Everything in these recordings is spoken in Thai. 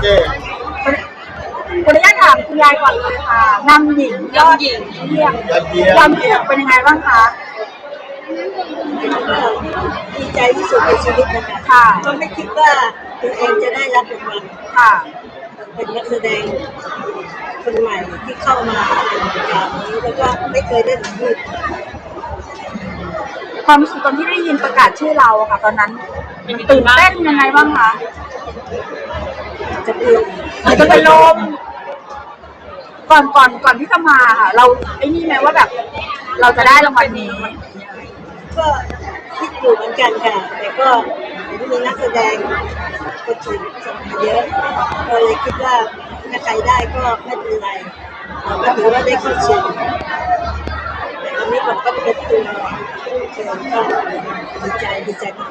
เคขออนุญาตถามคุณยายก่อนเลยค่ะนำหญิงยอดหญิงเยี่ยมยอดเยี่ยมยอดเยี่ยมเป็นยังไงบ้างคะดีใจที่สุดในชีวิตนะคะค่ะก็ไม่คิดว่าตัวเองจะได้รับรางวัลค่ะ เป็นนักแสดงคนใหม่ที่เข้ามาในวงการนี้แล้วก็ไม่เคยได้พูดความรู้สึกตอนที่ได้ยินประกาศชื่อเราอะค่ะ ตอนนั้นตื่นเต้นยังไงบ้างคะ จะเปลี่ยนอาจจะเป็นลมก่อนก่อนก่อนที่จะมาค่ะ เราไอ้นี่ไหมว่าแบบ เราจะได้รางวัลนี้ ก็คิดอยู่เหมือนกันค่ะ แต่ก็เห็นมีนักแสดงคนอื่นสมัยเยอะก็เลยคิดว่าถ้าใครได้ก็ไม่เป็นไรเราก็ถือว่าได้เข้าชิงแต่ตอนนี้ผมก็เป็นตัวเชิญก็ดีใจดีใจมาก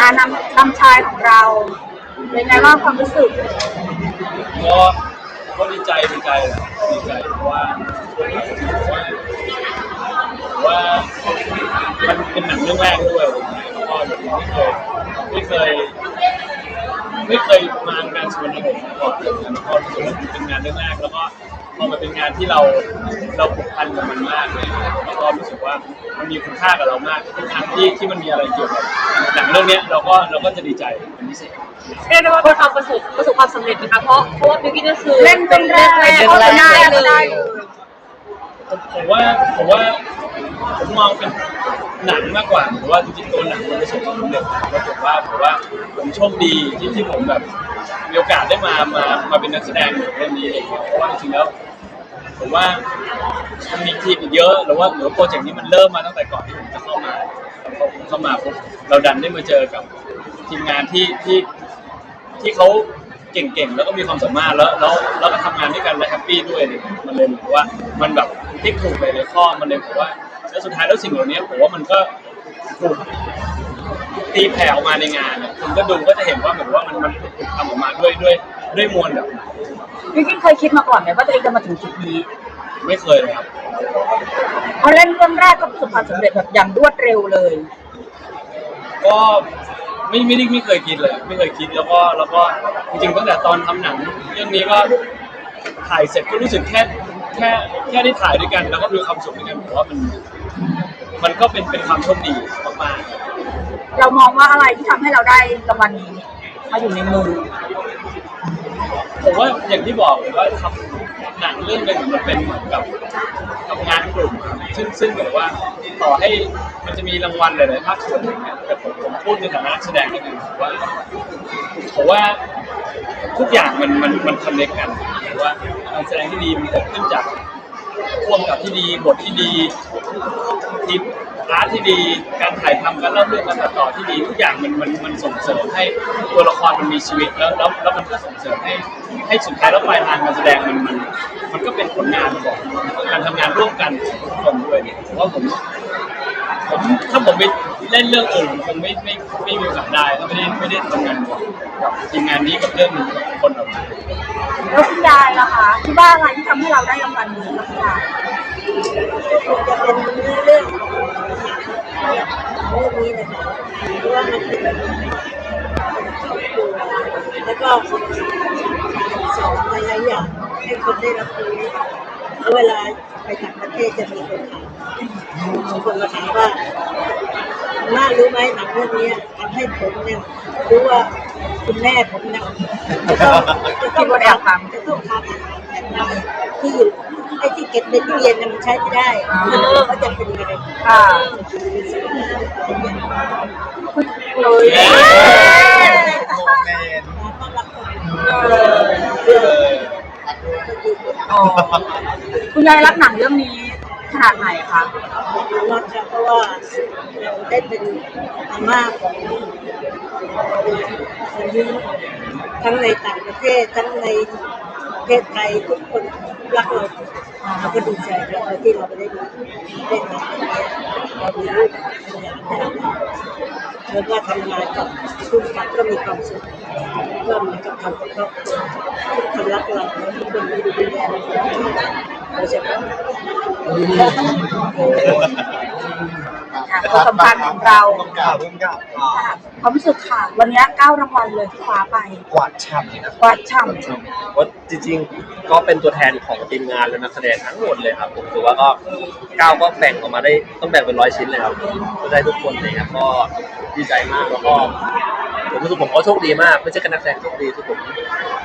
อานำนำชายของเรา เป็นไงบ้างความรู้สึกก็ก็ดีใจดีใจแหละดีใจเพราะว่าว่ามันเป็นหนังเรื่องแรกด้วยแล้วก็ไม่เคยไม่เคย ไม่เคยมางานชวนผมมาก่อนเลยแล้วก็รู้สึกว่าเป็นงานเรื่องแรกแล้วก็พอมันเป็นงานที่เราเราผูกพันกับมันมากเลยแล้วก็รู้สึกว่ามันมีคุณค่ากับเรามากทุกครั้งที่ที่มันมีอะไรเกี่ยวกับหนังเรื่องเนี้ยเราก็เราก็จะดีใจเป็นพิเศษเรียกได้ว่าเป็นความประสบประสบความสำเร็จนะคะเพราะเพราะว่าบิวกิ้นก็คือเล่นเป็นแรกเล่นก็เป็นได้แรกก็เลได้ยผมว่าผมว่าผมมองเป็น หนังมากกว่าผมว่าจริงๆตัวหนังมันไม่ใช่ความสำเร็จแต่ผมว่าผมว่าผมโชคดีที่ที่ผมแบบมีโอกาสได้มามามาเป็นนักแสดงเรื่องนี้เองเพราะว่าจริงๆแล้วผมว่ามันมีทีมอีกเยอะหรือว่าหรือโปรเจกต์นี้มันเริ่มมาตั้งแต่ก่อนที่ผมจะเข้ามาพอผมเข้ามาปุ๊บเราดันได้มาเจอกับทีมงานที่ที่ที่เขาเก่งๆ แล้วก็มีความสามารถแล้วแล้วแล้วก็ทำงานด้วยกันและแฮปปี้ด้วยเนี่ยมันเลยเหมือนว่า มันแบบพลิกถูกไปเลยข้อมันเลยผมว่า แล้วสุดท้ายแล้วสิ่งเหล่านี้ผมว่ามันก็ถูกตีแผ่ออกมาในงานอะคุณก็ดูก็จะเห็นว่าเหมือนว่ามันมันถูกทำออกมาด้วยด้วยด้วยมวลแบบพี่กิ๊กเคยคิดมาก่อนไหมว่าตัวเองจะมาถึงจุดนี้ไม่เคยเลยครับพอเล่นเรื่องแรกก็ประสบความสำเร็จแบบอย่างรวดเร็วเลย ก็ไม่ไม่ได้ไม่เคยคิดเลย ไม่เคยคิดแล้วก็แล้วก็จริงๆตั้งแต่ตอนทำหนัง เรื่องนี้ก็ถ่ายเสร็จก็รู้สึกแค่แค่แค่ได้ถ่ายด้วยกัน แล้วก็มีความสุขด้วยกันผมว่ามัน มันก็เป็นเป็นความโชคดีมากเรามองว่าอะไรที่ทำให้เราได้รางวัลนี้มาอยู่ในมือ ๆผมว่าอย่างที่บอกว่าทำหนังเรื่องหนึ่งมันเป็นเหมือนกับกับงานกลุ่ม ซึ่งซึ่งแบบว่าต่อให้มันจะมีรางวัลหลายๆภาคส่วนอย่างเงี้ยแต่ผมผมพูดในฐานะนักแสดงนิดนึงว่าผมว่า ทุกอย่างมันมันมันคอนเนคกันหรือว่าการแสดงที่ดีมันเกิดขึ้นจาก พ่วงกับที่ดีบทที่ดีทีมอาร์ตที่ดี การถ่ายทำการเล่าเรื่องการตัดต่อที่ดีทุกอย่างมันมันมันส่งเสริมให้ตัวละครมันมีชีวิตแล้วแล้วแล้วมันก็ส่งเสริมให้ให้สุดท้ายแล้วปลายทางการแสดงมันมัน มันก็เป็นผลงานของการทำงานร่วมกันทุกคนด้วยเนี่ยผมว่าผมผมถ้าผมไปเล่นเรื่องอื่นคงไม่ไม่ไม่มีโอกาสได้ถ้าไม่ได้ไม่ได้ทำงานกับทีมงานนี้กับเรื่องคนออกมา แล้วคุณยายล่ะคะคิดว่าอะไรที่ทำให้เราได้รางวัลนี้คะคุณยายจะเป็นเรื่องเรื่องนี้นะคะเพราะว่ามันเป็นแบบครอบครัวแล้วก็สอนหลายๆอย่างให้คนได้รับรู้แล้วเวลาไปต่างประเทศจะมีคนถามบางคนมาถามว่า ม่ารู้ไหมหนังเรื่องนี้ทำให้ผมเนี่ยรู้ว่าคุณแม่ผมเนี่ยจะต้องจะต้องทำจะต้องทำอาหารแบบไหนที่อยู่ไอ้ที่เก็บในตู้เย็นน่ะมันใช้ไม่ได้เขาจะเป็นยังไงค่ะโอ้ยโมเมนต์คุณยายรักหนังเรื่องนี้ ขนาดไหนคะรักค่ะเพราะว่าเราได้เป็นอาม่าของคนที่ทั้งในต่างประเทศทั้งในประเทศไทยทุกคนรักเราเราก็ดีใจเราที่เราไปได้ดูได้ทำอย่างนี้เรามีลูกเป็นอยานั้แล้วก็ทำงานกับทุกคนก็มีความสุขก็เหมือนกับทำกับครอบครัวทุกคนรักเราทุกคนดูดูแลเรา โดยเฉพาะถค่ะตัวสำคัญของเราต้องกล่าวต้องกล่าวค่ะความรู้สึกค่ะ วันนี้เก้ารางวัลเลยที่คว้าไปกวาดฉ่ำนะกวาดช่ว่าจริงๆ ก็เป็นตัวแทนของทีมงานและนักแสดงทั้งหมดเลยครับ ผมถือว่าก็ก้าวก็แบ่งออกมาได้ต้องแบ่งเป็นร้อยชิ้นเลยครับก็ได้ทุกคนเลยครับก็ดีใจมากแล้วก็ ผมรู้สึกผมก็โชคดีมากไม่ใช่แค่นักแสดงโชคดีคือผม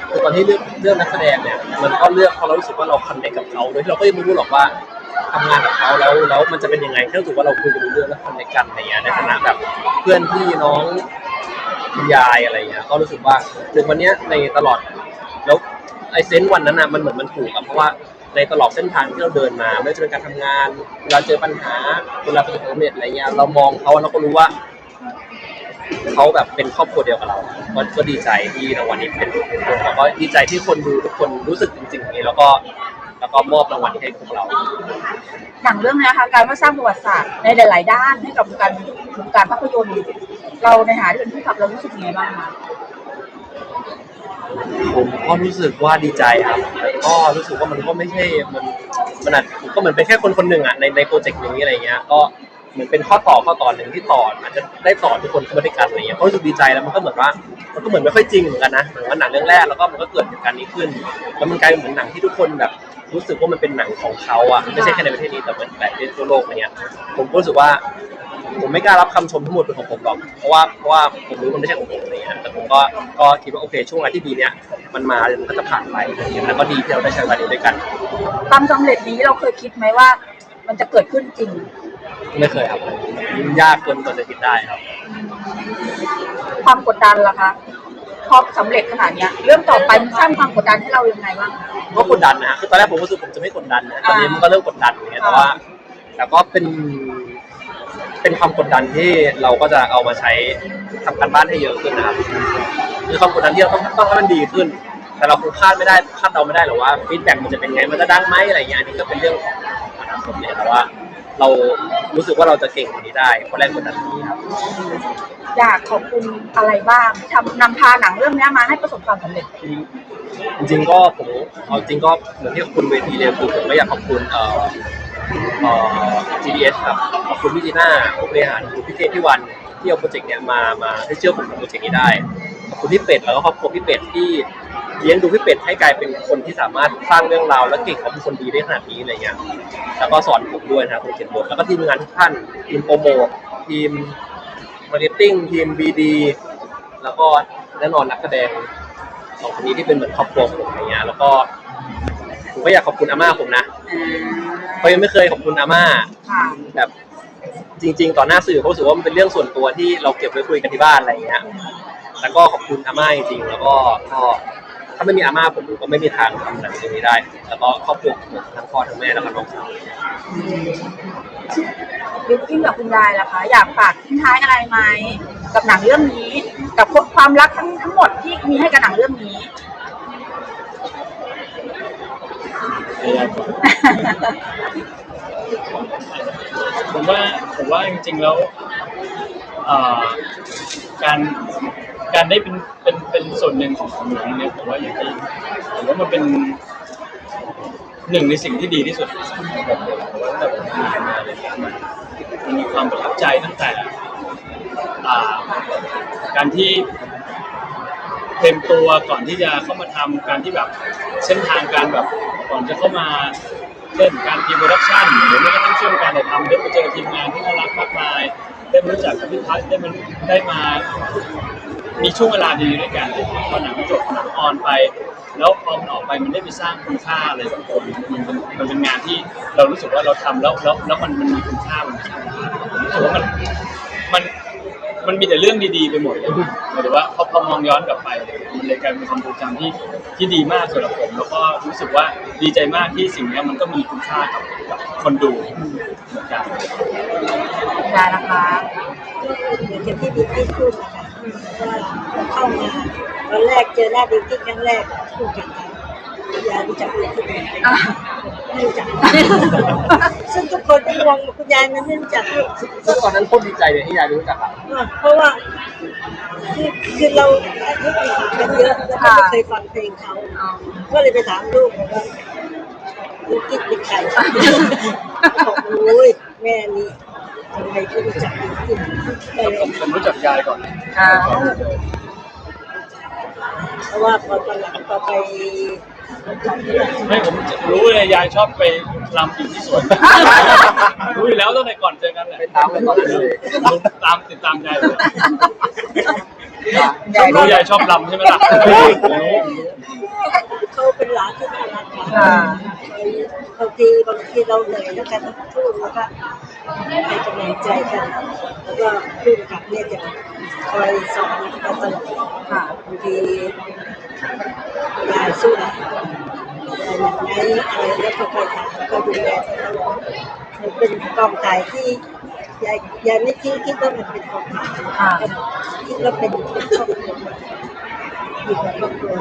คือตอนที่เลือกเลือกนักแสดงเนี่ยมันก็เลือกเพราะเรารู้สึกว่าเราคอนเนคกับเขาโดยที่เราก็ยังไม่รู้หรอกว่าทำงานกับเขาแล้วแล้วมันจะเป็นยังไงแค่รู้สึกว่าเราคุยกันรู้เรื่องแล้วคอนเนคกันอะไรเงี้ยในฐานะแบบเพื่อนพี่น้องคุณยายอะไรเงี้ยก็รู้สึกว่าถึงวันเนี้ยในตลอดแล้วไอเซนส์วันนั้นน่ะมันเหมือนมันถูกอะเพราะว่าในตลอดเส้นทางที่เราเดินมาไม่ว่าจะเป็นการทำงานเวลาเจอปัญหาเวลาประสบความสำเร็จอะไรเงี้ยเรามองเขาแล้วก็รู้ว่า เขาแบบเป็นครอบครัวเดียวกับเราก็ก็ดีใจที่รางวัลนี้เป็นคนแล้วก็ดีใจที่คนดูทุกคนรู้สึกจริงๆอย่างนี้แล้วก็แล้วก็มอบรางวัลนี้ให้พวกเราำหนังเรื่องนี้นะคะการว่าสร้างประวัติศาสตร์ในหลาย ๆ ด้านให้กับวงการวงการภาพยนตร์เราในฐานะที่เป็นผู้กำกับเรารู้สึกยังไงบ้างคะผมก็รู้สึกว่าดีใจครับแต่ก็รู้สึกว่ามันก็ไม่ใช่มันมันอาจผมก็เหมือนเป็นแค่คนคนหนึ่งอะในในโปรเจกต์นี้อะไรเงี้ย ก็ เหมือนเป็นข้อต่อข้อต่อหนึ่งที่ต่ออาจจะได้ต่อทุกคนเข้ามาด้วยกันอะไรเงี้ยก็รู้สึกดีใจแล้วมันก็เหมือนว่า มันก็เหมือนไม่ค่อยจริงเหมือนกันนะเหมือนว่าหนังเรื่องแรกแล้วก็มันก็เกิดเหตุการณ์นี้ขึ้นแล้วมันกลายเป็นเหมือนหนังที่ทุกคนแบบ รู้สึกว่ามันเป็นหนังของเขาอะไม่ใช่แค่ในประเทศนี้แต่เหมือนแบบทั่วโลกอะไรเงี้ยผมก็รู้สึกว่าผมไม่กล้ารับคำชมทั้งหมดเป็นของผมหรอก เพราะว่าเพราะว่าผมรู้มันไม่ใช่ของผมอะไรเงี้ยแต่ผมก็ก็คิดว่าโอเคช่วงเวลาที่ดีเนี้ยมันมาแล้วมันก็จะผ่านไปแล้วก็ดีที่เราได้ใช้เวลาด้วยกัน ความสำเร็จนี้เราเคยคิดไหมว่า มันจะเกิดขึ้นจริง ไม่เคยครับมันยากเกินกว่าจะคิดได้ครับ ความกดดันล่ะคะพอสำเร็จขนาดเนี้ยเรื่องต่อไปมันสร้างความกดดันให้เรายังไงบ้างคะ ก็กดดันนะฮะคือตอนแรกผมรู้สึกผมจะไม่กดดันนะตอนนี้มันก็เริ่มกดดันอย่างเงี้ยแต่ว่า แต่ก็เป็น เป็นความกดดันที่เราก็จะเอามาใช้ทำการบ้านให้เยอะขึ้นนะครับคือความกดดันที่เราต้องต้องให้มันดีขึ้น แต่เราคงคาดไม่ได้คาดเดาไม่ได้หรอกว่าฟีดแบ็กมันจะเป็นไงมันจะดังไหมอะไรเงี้ยอันนี้ก็เป็นเรื่องของอนาคตเนี่ยแต่ว่า เรารู้สึกว่าเราจะเก่งกว่านี้ได้เพราะแรงกดดันนี้ครับ อยากขอบคุณอะไรบ้างทำนำพาหนังเรื่องนี้มาให้ประสบความสำเร็จ จริงๆก็ผมเอาจริงก็เหมือนที่ขอบคุณเวทีเลยคือผมก็อยากขอบคุณเอ่อเอ่อ GDS ครับขอบคุณพี่จีน่าผู้บริหารขอบคุณพี่เจพี่วันที่เอาโปรเจกต์เนี้ยมามาให้เชื่อผมกับโปรเจกต์นี้ได้ขอบ คุณพี่เป็ดแล้วก็ครอบครัวพี่เป็ดที่เลี้ยงดูพี่เป็ดให้กลายเป็นคนที่สามารถสร้างเรื่องราวและเก่งเขาเป็นคนดีได้ขนาดนี้อะไรเงี้ยแล้วก็สอนผมด้วยนะครับคนเขียนบทแล้วก็ทีมงานทุกท่านทีมโปรโมททีมมาร์เก็ตติ้งทีมบีดีแล้วก็แน่นอนนักแสดงสองคนนี้ที่เป็นเหมือนครอบครัวผมอะไรเงี้ยแล้วก็ผมก็อยากขอบคุณอาม่าผมนะเพราะยังไม่เคยขอบคุณอาม่าแบบจริง ๆ ต่อหน้าสื่อเขารู้สึกว่ามันเป็นเรื่องส่วนตัวที่เราเก็บไว้คุยกันที่บ้านอะไรเงี้ย แล้วก็ขอบคุณอาม่าจริงๆแล้วก็ก็ถ้าไม่มีอาม่าผมก็ไม่มีทางทำหนังเรื่องนี้ได้ แล้วก็ครอบครัวผมทั้งพ่อทั้งแม่แล้วก็น้องสาวบิวกิ้นกับคุณยายล่ะคะอยากฝากทิ้งท้ายอะไรไหมกับหนังเรื่องนี้กับความรักทั้งทั้งหมดที่มีให้กับหนังเรื่องนี้ ผมว่าผมว่าจริงๆแล้วเอ่อการ การได้เป็นเป็นเป็นส่วนหนึ่งของของหนังเนี่ยผมว่าอย่างที่ผมว่ามันเป็นหนึ่งในสิ่งที่ดีที่สุดของผมเลยผมว่าตั้งแต่ผมทำงานมาเลยเนี่ยมันมันมีความประทับใจตั้งแต่อ่าการที่เตรียมตัวก่อนที่จะเข้ามาทำการที่แบบเส้นทางการแบบก่อนจะเข้ามาเล่นการทีมโปรดักชั่นหรือแม้กระทั่งช่วงการถ่ายทำได้มาเจอทีมงานที่น่ารักมากมายได้มารู้จักกับพี่พัฒน์ได้มาได้มา มีช่วงเวลาดีด้วยกันพอหนังจบหนังออนไป แล้วพอมันออกไปมันได้ไปสร้างคุณค่าอะไรสังคมมันเป็นมันเป็นงานที่เรารู้สึกว่าเราทำแล้วแล้วแล้วมันมันมีคุณค่ามันผมรู้สึกว่ามันมันมันมีแต่เรื่องดีๆไปหมดเลยหมายถึงว่าพอพอมองย้อนกลับไปเนี่ยมันเลยกลายเป็นความทรงจำที่ที่ดีมากสำหรับผม แล้วก็รู้สึกว่าดีใจมากที่สิ่งเนี้ยมันก็มีคุณค่ากับกับคนดูเหมือนกันคุณยานะคะอย่างที่บิ๊กกี้พูดนะคะ ว่าเราเข้ามาตอนแรกเจอหน้าบิ๊กกี้ครั้งแรกพูดกันยายรู้จักบิ๊กกี้ไหมอะไม่รู้จักซึ่งทุกคนที่มองคุณยายมันไม่รู้จักลูกซึ่งตอนนั้นโคตรดีใจเลยที่ยายรู้จักอะเพราะว่าคือคือเราอายุติดกันเยอะแล้วก็ไม่เคยฟังเพลงเขาก็เลยไปถามลูกบอกว่าลูกกิ๊กเป็นใครบอกโอ้ยแม่นี่ คนไทยก็รู้จักดีขึ้นไปผมผมรู้จักยายก่อนอ่าเพราะว่าพอตอนหลังพอไปไม่ผมรู้เลยยายชอบไปรำอยู่ที่สวน รู้อยู่แล้วตั้งแต่ก่อนเจอกันแหละไปตามไปตอนนั้นเลยตามติดตามยายเลยใหญ่รู้ยายชอบรำใช่ไหมล่ะรู้เขาเป็นหลานที่น่ารักอ่าบางทีบางทีเราเหนื่อยแล้วกันต้องพูดแล้วก็ ให้กำลังใจกัน แล้วก็พูดกับเนี่ยจะคอยสอนกันตลอดค่ะบางทียายสู้นะยายอย่างไรอะไรแล้วก็คอยถามก็ดูแลตลอดมันเป็นกองถ่ายที่ยายยายไม่คิดคิดว่ามันเป็นกองถ่ายคิดว่าเป็นเป็นครอบครัว อยู่กับครอบครัว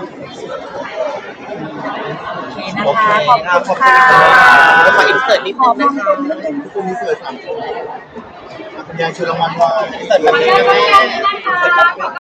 โอเคนะคะ ขอบครับคุณขอบคุณค่ะครับขออินเสิร์ตนิดขนึองบนะคุณคะนิดนึงคุณมีเสิร์ตสามคนคุณยายชูรางวัลว่าเสิร์ตแบบนี้นะแม่